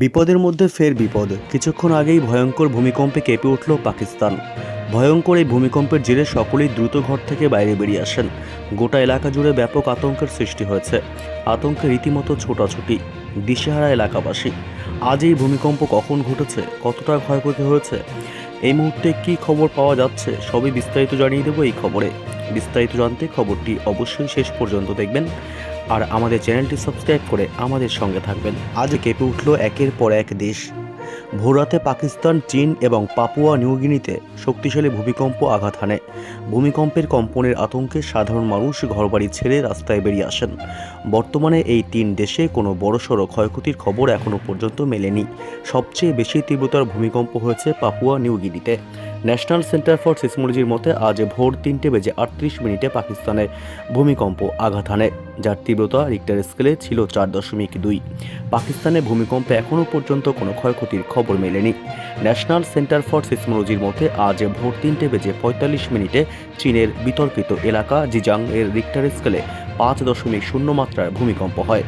বিপদের মধ্যে ফের বিপদ। কিছুক্ষণ আগেই ভয়ঙ্কর ভূমিকম্পে কেঁপে উঠল পাকিস্তান। ভয়ঙ্কর এই ভূমিকম্পের জেরে সকলেই দ্রুত ঘর থেকে বাইরে বেরিয়ে আসেন। গোটা এলাকা জুড়ে ব্যাপক আতঙ্কের সৃষ্টি হয়েছে। আতঙ্কে রীতিমতো ছোটাছুটি। দিশেহারা এলাকাবাসী, আজ এই ভূমিকম্প কখন ঘটেছে, কতটা ক্ষয়ক্ষতি হয়েছে, এই মুহূর্তে কী খবর পাওয়া যাচ্ছে, সবই বিস্তারিত জানিয়ে দেবো এই খবরে। বিস্তারিত জানতে খবরটি অবশ্যই শেষ পর্যন্ত দেখবেন। আর আমাদের চ্যানেলটি সাবস্ক্রাইব করে আমাদের সঙ্গে থাকবেন। আজ কেঁপে উঠল একের পর এক দেশ। ভোররাতে পাকিস্তান, চীন এবং পাপুয়া নিউগিনিতে শক্তিশালী ভূমিকম্প আঘাত হানে। ভূমিকম্পের কম্পনের আতঙ্কে সাধারণ মানুষ ঘরবাড়ি ছেড়ে রাস্তায় বেরিয়ে আসেন। বর্তমানে এই তিন দেশে কোনো বড়সড় ক্ষয়ক্ষতির খবর এখনও পর্যন্ত মেলেনি। সবচেয়ে বেশি তীব্রতার ভূমিকম্প হয়েছে পাপুয়া নিউগিনিতে ন্যাশনাল সেন্টার ফর সিসমোলজির মতে, আজ ভোর তিনটে বেজে আটত্রিশ মিনিটে পাকিস্তানে ভূমিকম্প আঘাত হানে, যার তীব্রতা রিক্টার স্কেলে ছিল চার দশমিক দুই। পাকিস্তানে ভূমিকম্পে এখনও পর্যন্ত কোনো ক্ষয়ক্ষতির খবর মেলেনি। ন্যাশনাল সেন্টার ফর সিসমোলজির মতে, আজ ভোর তিনটে বেজে পঁয়তাল্লিশ মিনিটে চীনের বিতর্কিত এলাকা জিজাং এর রিক্টার স্কেলে পাঁচ দশমিক শূন্য মাত্রার ভূমিকম্প হয়।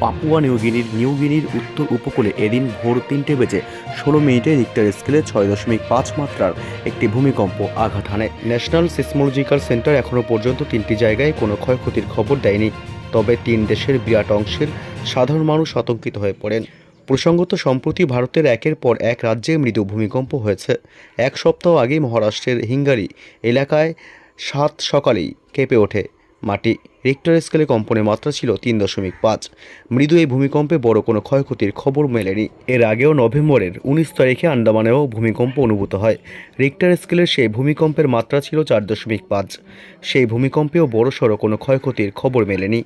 পাপুয়া নিউগিনির নিউগিনির উত্তর উপকূলে এদিন ভোর তিনটে বেজে ষোলো মিনিটে রিক্টার স্কেলে ছয় দশমিক পাঁচ মাত্রার একটি ভূমিকম্প আঘাত হানে। ন্যাশনাল সিসমোলজিক্যাল সেন্টার এখনও পর্যন্ত তিনটি জায়গায় কোনো ক্ষয়ক্ষতির খবর দেয়নি, তবে তিন দেশের বিরাট অংশের সাধারণ মানুষ আতঙ্কিত হয়ে পড়েন। প্রসঙ্গত, সম্প্রতি ভারতের একের পর এক রাজ্যে মৃদু ভূমিকম্প হয়েছে। এক সপ্তাহ আগে মহারাষ্ট্রের হিঙ্গারি এলাকায় সাত সকালেই কেঁপে ওঠে। মাটি। রিক্টার স্কেলে কম্পনের মাত্রা ছিল তিন দশমিক পাঁচ। মৃদু এই ভূমিকম্পে বড় কোনো ক্ষয়ক্ষতির খবর মেলেনি। এর আগেও নভেম্বরের উনিশ তারিখে আন্দামানেও ভূমিকম্প অনুভূত হয়। রিক্টার স্কেলের সেই ভূমিকম্পের মাত্রা ছিল চার দশমিক পাঁচ। সেই ভূমিকম্পেও বড়সড় কোনো ক্ষয়ক্ষতির খবর মেলেনি।